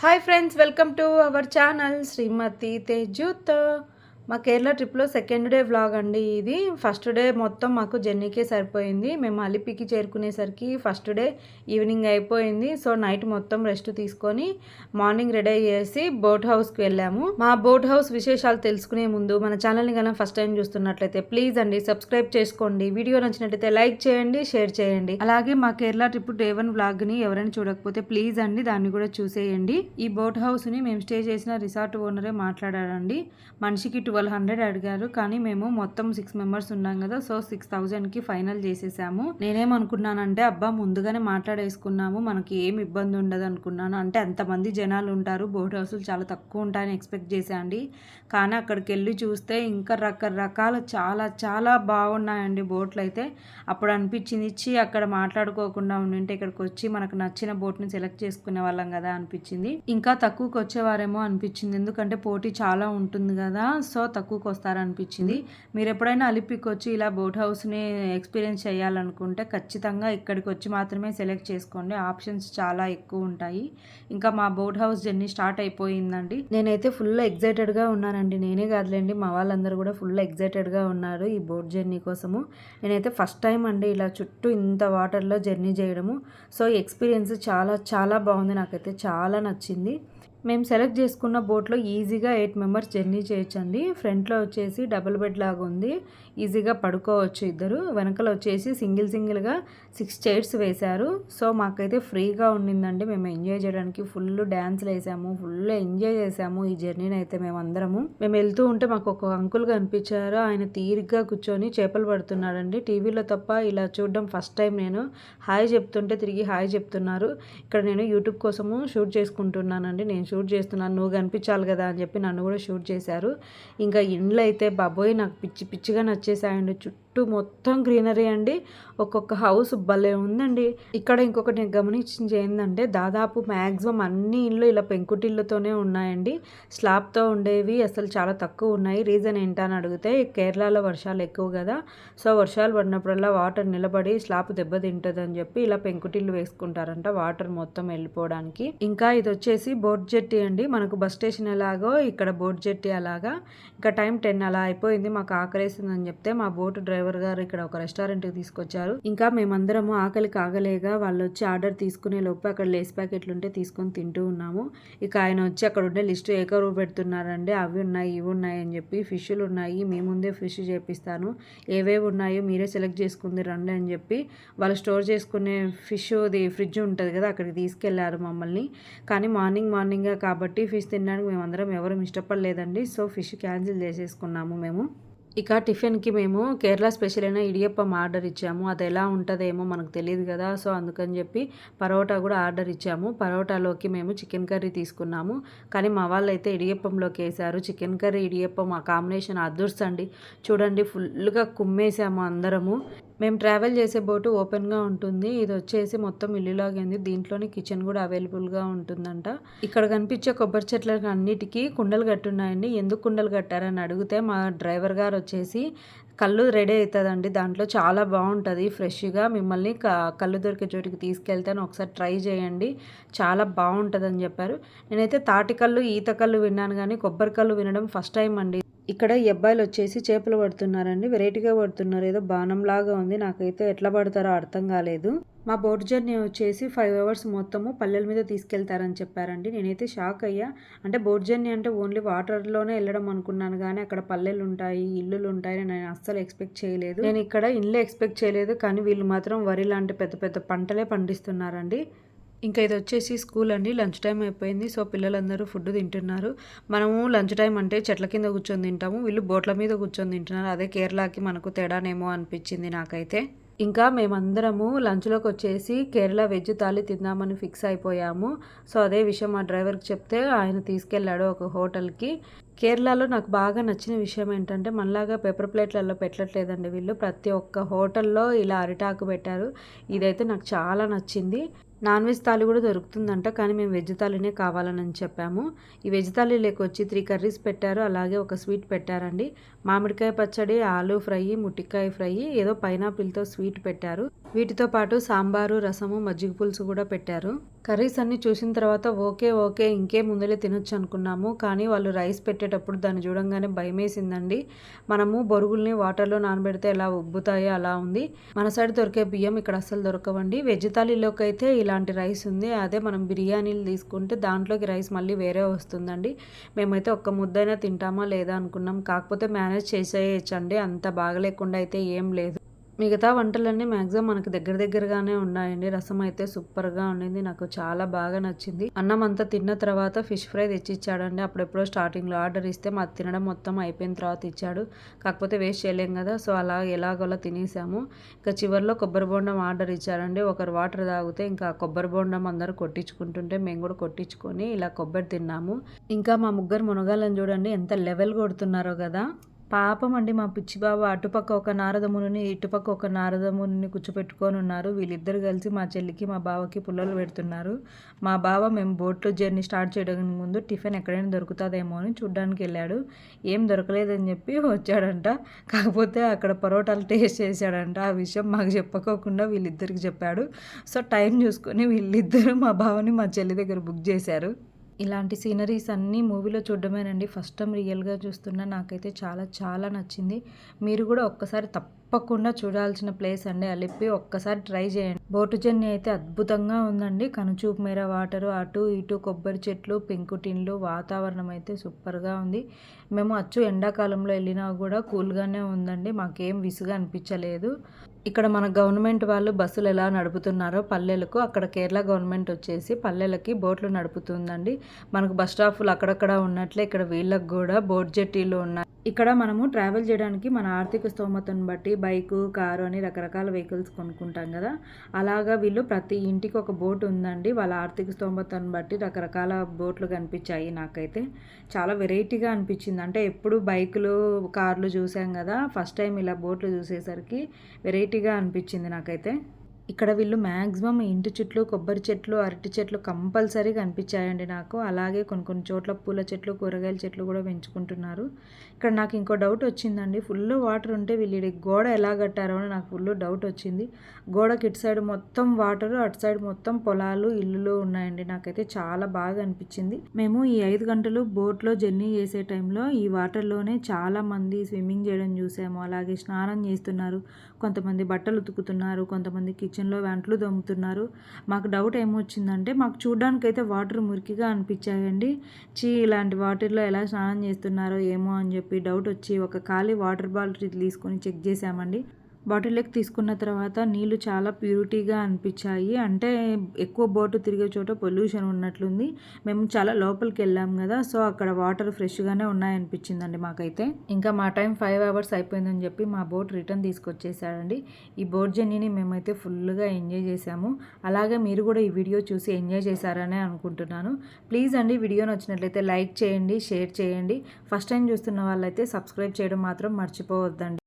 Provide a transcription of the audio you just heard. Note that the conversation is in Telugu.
Hi friends welcome to our नल श्रीमती तेजूत మా కేరళ ట్రిప్లో సెకండ్ డే వ్లాగ్ అండి ఇది. ఫస్ట్ డే మొత్తం మాకు జర్నీకే సరిపోయింది. మేము అలిపికి చేరుకునేసరికి ఫస్ట్ డే ఈవినింగ్ అయిపోయింది. సో నైట్ మొత్తం రెస్ట్ తీసుకొని మార్నింగ్ రెడీ చేసి బోట్ హౌస్కి వెళ్ళాము. మా బోట్ హౌస్ విశేషాలు తెలుసుకునే ముందు మన ఛానల్ని కన్నా ఫస్ట్ టైం చూస్తున్నట్లయితే ప్లీజ్ అండి సబ్స్క్రైబ్ చేసుకోండి. వీడియో నచ్చినట్లయితే లైక్ చేయండి షేర్ చేయండి. అలాగే మా కేరళ ట్రిప్ డే వన్ వ్లాగ్ని ఎవరైనా చూడకపోతే ప్లీజ్ అండి దాన్ని కూడా చూసేయండి. ఈ బోట్ హౌస్ని మేము స్టే చేసిన రిసార్ట్ ఓనరే మాట్లాడారండి మనిషికి ట్వెల్వ్ హండ్రెడ్ అడిగారు. కానీ మేము మొత్తం సిక్స్ మెంబర్స్ ఉన్నాం కదా సో సిక్స్ థౌజండ్కి ఫైనల్ చేసేసాము. నేనేమనుకున్నానంటే అబ్బా ముందుగానే మాట్లాడేసుకున్నాము. మనకి ఏం ఇబ్బంది ఉండదు అనుకున్నాను. అంటే అంతమంది జనాలు ఉంటారు. బోట్ హౌసులు చాలా తక్కువ ఉంటాయని ఎక్స్పెక్ట్ చేశాండి కానీ అక్కడికి వెళ్ళి చూస్తే ఇంకా రకరకాల చాలా చాలా బాగున్నాయండి బోట్లు అయితే. అప్పుడు అనిపించింది ఇచ్చి అక్కడ మాట్లాడుకోకుండా ఉండింటే ఇక్కడికి వచ్చి మనకు నచ్చిన బోట్ని సెలెక్ట్ చేసుకునే వాళ్ళం కదా అనిపించింది. ఇంకా తక్కువకి వచ్చేవారేమో అనిపించింది. ఎందుకంటే పోటీ చాలా ఉంటుంది కదా. సో తక్కువకు వస్తారనిపించింది మీరు ఎప్పుడైనా అలిపికి వచ్చి ఇలా బోట్ హౌస్ని ఎక్స్పీరియన్స్ చేయాలనుకుంటే ఖచ్చితంగా ఇక్కడికి వచ్చి మాత్రమే సెలెక్ట్ చేసుకోండి. ఆప్షన్స్ చాలా ఎక్కువ ఉంటాయి ఇంకా మా బోట్ హౌస్ జర్నీ స్టార్ట్ అయిపోయిందండి. నేనైతే ఫుల్ ఎగ్జైటెడ్గా ఉన్నానండి. నేనే కాదులేండి మా వాళ్ళందరూ కూడా ఫుల్ ఎగ్జైటెడ్గా ఉన్నారు ఈ బోట్ జర్నీ కోసము. నేనైతే ఫస్ట్ టైం అండి ఇలా చుట్టూ ఇంత వాటర్లో జర్నీ చేయడము. సో ఎక్స్పీరియన్స్ చాలా చాలా బాగుంది. నాకైతే చాలా నచ్చింది. మేము సెలెక్ట్ చేసుకున్న బోట్లో ఈజీగా ఎయిట్ మెంబర్స్ జర్నీ చేయొచ్చండి. ఫ్రంట్లో వచ్చేసి డబుల్ బెడ్ లాగా ఉంది. ఈజీగా పడుకోవచ్చు ఇద్దరు. వెనకల వచ్చేసి సింగిల్ సింగిల్గా సిక్స్ చైర్స్ వేశారు. సో మాకైతే ఫ్రీగా ఉండిందండి. మేము ఎంజాయ్ చేయడానికి ఫుల్ డ్యాన్స్లు వేసాము. ఫుల్ ఎంజాయ్ చేసాము ఈ జర్నీని అయితే మేము అందరము. మేము వెళ్తూ ఉంటే మాకు ఒక అంకుల్ కనిపించారు. ఆయన తీరిగ్గా కూర్చొని చేపలు పడుతున్నాడండి. టీవీలో తప్ప ఇలా చూడడం ఫస్ట్ టైం నేను. హాయ్ చెప్తుంటే తిరిగి హాయ్ చెప్తున్నారు. ఇక్కడ నేను యూట్యూబ్ కోసము షూట్ చేసుకుంటున్నానండి. నేను షూట్ చేస్తున్నాను నువ్వు కనిపించాలి కదా అని చెప్పి నన్ను కూడా షూట్ చేశారు. ఇంకా ఇండ్లు అయితే బాబోయ్ నాకు పిచ్చి పిచ్చిగా నచ్చేసాయండి చుట్టూ మొత్తం గ్రీనరీ అండి. ఒక్కొక్క హౌస్ భలే ఉందండి. ఇక్కడ ఇంకొకటి నేను గమనించింది ఏంటంటే దాదాపు మ్యాక్సిమం అన్ని ఇళ్ళు ఇలా పెంకుటిళ్ళతోనే ఉన్నాయండి. స్లాబ్తో ఉండేవి అసలు చాలా తక్కువ ఉన్నాయి. రీజన్ ఏంటని అడిగితే కేరళలో వర్షాలు ఎక్కువ కదా సో వర్షాలు పడినప్పుడల్లా వాటర్ నిలబడి స్లాబ్ దెబ్బతింటుంది అని చెప్పి ఇలా పెంకుటిల్లు వేసుకుంటారంట వాటర్ మొత్తం వెళ్ళిపోవడానికి. ఇంకా ఇది వచ్చేసి బోట్ జెట్టి అండి. మనకు బస్ స్టేషన్ ఎలాగో ఇక్కడ బోట్ జెట్టి అలాగా. ఇంకా టైం టెన్ అలా అయిపోయింది. మాకు ఆకలేసిందని చెప్తే మా బోట్ డ్రైవర్ డ్రైవర్ గారు ఇక్కడ ఒక రెస్టారెంట్కి తీసుకొచ్చారు. ఇంకా మేమందరము ఆకలికి ఆగలేగా వాళ్ళు వచ్చి ఆర్డర్ తీసుకునే లోపు అక్కడ లేస్ ప్యాకెట్లు ఉంటే తీసుకొని తింటూ ఉన్నాము. ఇక ఆయన వచ్చి అక్కడ ఉండే లిస్ట్ ఏకరువు పెడుతున్నారండి అవి ఉన్నాయి ఇవి ఉన్నాయి అని చెప్పి ఫిష్లు ఉన్నాయి మీ ముందే ఫిష్ చేపిస్తాను. ఏవేవి ఉన్నాయో మీరే సెలెక్ట్ చేసుకుంది రండి అని చెప్పి వాళ్ళు స్టోర్ చేసుకునే ఫిష్ అది ఫ్రిడ్జ్ ఉంటుంది కదా అక్కడికి తీసుకెళ్ళారు మమ్మల్ని. కానీ మార్నింగ్ మార్నింగే కాబట్టి ఫిష్ తినడానికి మేమందరం ఎవరు ఇష్టపడలేదండి. సో ఫిష్ క్యాన్సిల్ చేసేసుకున్నాము మేము. ఇక టిఫిన్కి మేము కేరళ స్పెషల్ అయిన ఇడియప్పం ఆర్డర్ ఇచ్చాము. అది ఎలా ఉంటుందేమో మనకు తెలియదు కదా. సో అందుకని చెప్పి పరోటా కూడా ఆర్డర్ ఇచ్చాము. పరోటాలోకి మేము చికెన్ కర్రీ తీసుకున్నాము. కానీ మా వాళ్ళు అయితే ఇడియప్పంలోకి వేసారు చికెన్ కర్రీ ఇడియప్పం ఆ కాంబినేషన్ అదృష్టండి చూడండి ఫుల్గా కుమ్మేసాము అందరము. మేము ట్రావెల్ చేసే బోటు ఓపెన్గా ఉంటుంది. ఇది వచ్చేసి మొత్తం ఇల్లులాగా ఉంది దీంట్లోనే కిచెన్ కూడా అవైలబుల్గా ఉంటుందంట. ఇక్కడ కనిపించే కొబ్బరి చెట్లకు అన్నిటికీ కుండలు కట్టున్నాయండి. ఎందుకు కుండలు కట్టారని అడిగితే మా డ్రైవర్ గారు వచ్చేసి కళ్ళు రెడీ అవుతుందండి. దాంట్లో చాలా బాగుంటుంది. ఫ్రెష్గా మిమ్మల్ని కళ్ళు దొరికే చోటికి తీసుకెళ్తాను ఒకసారి ట్రై చేయండి. చాలా బాగుంటుందని చెప్పారు. నేనైతే తాటికల్లు ఈత కళ్ళు విన్నాను కానీ కొబ్బరి కళ్ళు వినడం ఫస్ట్ టైం అండి. ఇక్కడ ఈ అబ్బాయిలు వచ్చేసి చేపలు పడుతున్నారండి. వెరైటీగా పడుతున్నారు. ఏదో బాణం లాగా ఉంది. నాకైతే ఎట్లా పడతారో అర్థం కాలేదు. మా బోట్ జర్నీ వచ్చేసి ఫైవ్ అవర్స్ మొత్తము పల్లెల మీద తీసుకెళ్తారని చెప్పారండి. నేనైతే షాక్ అయ్యా. అంటే బోట్ జర్నీ అంటే ఓన్లీ వాటర్లోనే వెళ్ళడం అనుకున్నాను. కానీ అక్కడ పల్లెలు ఉంటాయి ఇల్లులు ఉంటాయి. నేను అస్సలు ఎక్స్పెక్ట్ చేయలేదు. నేను ఇక్కడ ఇల్లు ఎక్స్పెక్ట్ చేయలేదు. కానీ వీళ్ళు మాత్రం వరి లాంటి పెద్ద పెద్ద పంటలే పండిస్తున్నారండి. ఇంకా ఇది వచ్చేసి స్కూల్ అండి. లంచ్ టైం అయిపోయింది. సో పిల్లలందరూ ఫుడ్ తింటున్నారు. మనము లంచ్ టైం అంటే చెట్ల కింద కూర్చొని తింటాము. వీళ్ళు బోట్ల మీద కూర్చొని తింటున్నారు. అదే కేరళకి మనకు తేడానేమో అనిపించింది నాకైతే. ఇంకా మేమందరము లంచ్లోకి వచ్చేసి కేరళ వెజ్ తాళి తిందామని ఫిక్స్ అయిపోయాము. సో అదే విషయం మా డ్రైవర్కి చెప్తే ఆయన తీసుకెళ్ళాడు ఒక హోటల్కి. కేరళలో నాకు బాగా నచ్చిన విషయం ఏంటంటే మనలాగా పేపర్ ప్లేట్లలో పెట్టట్లేదండి వీళ్ళు. ప్రతి ఒక్క హోటల్లో ఇలా అరిటాకు పెట్టారు. ఇదైతే నాకు చాలా నచ్చింది. నాన్ వెజ్ థాలీ కూడా దొరుకుతుందంట కానీ మేము వెజ్ థాలీనే కావాలని చెప్పాము. ఈ వెజ్ థాలీలోకి వచ్చి త్రీ కర్రీస్ పెట్టారు అలాగే ఒక స్వీట్ పెట్టారండి. మామిడికాయ పచ్చడి ఆలు ఫ్రై ముట్టికాయ ఫ్రై ఏదో పైనాపిల్తో స్వీట్ పెట్టారు. వీటితో పాటు సాంబారు రసము మజ్జిగ పులుసు కూడా పెట్టారు. కర్రీస్ అన్నీ చూసిన తర్వాత ఓకే ఓకే ఇంకే ముందలే తినొచ్చు అనుకున్నాము. కానీ వాళ్ళు రైస్ పెట్టేటప్పుడు దాన్ని చూడంగానే భయమేసిందండి. మనము బొరుగుల్ని వాటర్లో నానబెడితే ఎలా ఉబ్బుతాయో అలా ఉంది. మన సైడ్ దొరికే బియ్యం ఇక్కడ అస్సలు దొరకవండి. వెజ్ థాలీలోకి అయితే ఇలాంటి రైస్ ఉంది. అదే మనం బిర్యానీలు తీసుకుంటే దాంట్లోకి రైస్ మళ్ళీ వేరే వస్తుందండి. మేమైతే ఒక్క ముద్దైనా తింటామా లేదా అనుకున్నాం. కాకపోతే మేనేజ్ చేసేయచ్చండి. అంత బాగలేకుండా అయితే ఏం లేదు. మిగతా వంటలన్నీ మ్యాక్సిమం మనకు దగ్గర దగ్గరగానే ఉన్నాయండి. రసం అయితే సూపర్గా ఉండింది. నాకు చాలా బాగా నచ్చింది. అన్నం అంతా తిన్న తర్వాత ఫిష్ ఫ్రై తెచ్చి ఇచ్చాడండి అప్పుడెప్పుడో స్టార్టింగ్లో ఆర్డర్ ఇస్తే మా తినడం మొత్తం అయిపోయిన తర్వాత ఇచ్చాడు. కాకపోతే వేస్ట్ చేయలేం కదా సో అలా ఎలాగోలా తినేసాము. ఇంకా చివరిలో కొబ్బరి బోండం ఆర్డర్ ఇచ్చారండి. ఒకరు వాటర్ తాగితే ఇంకా కొబ్బరి బోండం అందరూ కొట్టించుకుంటుంటే మేము కూడా కొట్టించుకొని ఇలా కొబ్బరి తిన్నాము. ఇంకా మా ముగ్గురు మునగాలని చూడండి ఎంత లెవెల్ కొడుతున్నారో కదా. పాపం అండి మా పిచ్చి అటుపక్క ఒక నారదముని ఇటుపక్క ఒక నారదముని కూర్చోపెట్టుకొని ఉన్నారు. వీళ్ళిద్దరు కలిసి మా చెల్లికి మా బావకి పుల్లలు పెడుతున్నారు. మా బావ మేము బోట్లో జర్నీ స్టార్ట్ చేయడానికి ముందు టిఫిన్ ఎక్కడైనా దొరుకుతుందేమో అని చూడ్డానికి వెళ్ళాడు. ఏం దొరకలేదని చెప్పి వచ్చాడంట. కాకపోతే అక్కడ పరోటాలు టేస్ట్ చేశాడంట. ఆ విషయం మాకు చెప్పకోకుండా వీళ్ళిద్దరికి చెప్పాడు. సో టైం చూసుకొని వీళ్ళిద్దరూ మా బావని మా చెల్లి దగ్గర బుక్ చేశారు. ఇలాంటి సీనరీస్ అన్నీ మూవీలో చూడడమేనండి. ఫస్ట్ టైం రియల్గా చూస్తున్నా. నాకైతే చాలా చాలా నచ్చింది. మీరు కూడా ఒక్కసారి తప్పకుండా చూడాల్సిన ప్లేస్ అండి. అలిప్పి ఒక్కసారి ట్రై చేయండి. బోటు జర్నీ అయితే అద్భుతంగా ఉందండి. కనుచూపు మేర వాటరు అటు ఇటు కొబ్బరి చెట్లు పెంకుటిన్లు వాతావరణం అయితే సూపర్గా ఉంది. మేము అచ్చు ఎండాకాలంలో వెళ్ళినా కూడా కూల్గానే ఉందండి. మాకేం విసుగా అనిపించలేదు. ఇక్కడ మన గవర్నమెంట్ వాళ్ళు బస్సులు ఎలా నడుపుతున్నారో పల్లెలకు అక్కడ కేరళ గవర్నమెంట్ వచ్చేసి పల్లెలకి బోట్లు నడుపుతుందండి. మనకు బస్ స్టాప్లు అక్కడక్కడ ఉన్నట్లే ఇక్కడ వీళ్ళకి కూడా బోట్ జెట్టీలు ఉన్నాయి. ఇక్కడ మనము ట్రావెల్ చేయడానికి మన ఆర్థిక స్తోమతను బట్టి బైకు కారు అని రకరకాల వెహికల్స్ కొనుక్కుంటాం కదా. అలాగా వీళ్ళు ప్రతి ఇంటికి ఒక బోట్ ఉందండి. వాళ్ళ ఆర్థిక స్తోమతను బట్టి రకరకాల బోట్లు కనిపించాయి నాకైతే. చాలా వెరైటీగా అనిపించింది. అంటే ఎప్పుడు బైకులు కార్లు చూసాం కదా ఫస్ట్ టైం ఇలా బోట్లు చూసేసరికి వెరైటీగా అనిపించింది నాకైతే. ఇక్కడ వీళ్ళు మ్యాక్సిమం ఇంటి చెట్లు కొబ్బరి చెట్లు అరటి చెట్లు కంపల్సరీ కనిపించాయండి నాకు. అలాగే కొన్ని కొన్ని చోట్ల పూల చెట్లు కూరగాయల చెట్లు కూడా పెంచుకుంటున్నారు. ఇక్కడ నాకు ఇంకో డౌట్ వచ్చిందండి. ఫుల్ వాటర్ ఉంటే వీళ్ళు గోడ ఎలా కట్టారో అని నాకు ఫుల్ డౌట్ వచ్చింది. గోడకి ఇటు సైడ్ మొత్తం వాటర్ అటు సైడ్ మొత్తం పొలాలు ఇల్లులు ఉన్నాయండి. నాకైతే చాలా బాగా అనిపించింది. మేము ఈ ఐదు గంటలు బోట్లో జర్నీ చేసే టైంలో ఈ వాటర్లోనే చాలా మంది స్విమ్మింగ్ చేయడం చూసాము. అలాగే స్నానం చేస్తున్నారు. కొంతమంది బట్టలు ఉతుకుతున్నారు. కొంతమంది కిచెన్లో వెంటలు దొమ్ముతున్నారు. మాకు డౌట్ ఏమొచ్చిందంటే మాకు చూడడానికి అయితే వాటర్ మురికిగా అనిపించాయండి. చీ ఇలాంటి వాటర్లో ఎలా స్నానం చేస్తున్నారో ఏమో అని చెప్పి డౌట్ వచ్చి ఒక ఖాళీ వాటర్ బాటిల్ తీసుకొని చెక్ చేసామండి బాటిల్లోకి తీసుకున్న తర్వాత నీళ్ళు చాలా ప్యూరిటీగా అనిపించాయి. అంటే ఎక్కువ బోటు తిరిగే చోట పొల్యూషన్ ఉన్నట్లుంది. మేము చాలా లోపలికి వెళ్ళాం కదా సో అక్కడ వాటర్ ఫ్రెష్గానే ఉన్నాయనిపించిందండి మాకైతే. ఇంకా మా టైం ఫైవ్ అవర్స్ అయిపోయిందని చెప్పి మా బోట్ రిటర్న్ తీసుకొచ్చేసాడండి. ఈ బోట్ జర్నీని మేమైతే ఫుల్గా ఎంజాయ్ చేసాము అలాగే మీరు కూడా ఈ వీడియో చూసి ఎంజాయ్ చేశారనే అనుకుంటున్నాను. ప్లీజ్ అండి వీడియో నచ్చినట్లయితే లైక్ చేయండి షేర్ చేయండి. ఫస్ట్ టైం చూస్తున్న వాళ్ళైతే సబ్స్క్రైబ్ చేయడం మాత్రం మర్చిపోవద్దండి.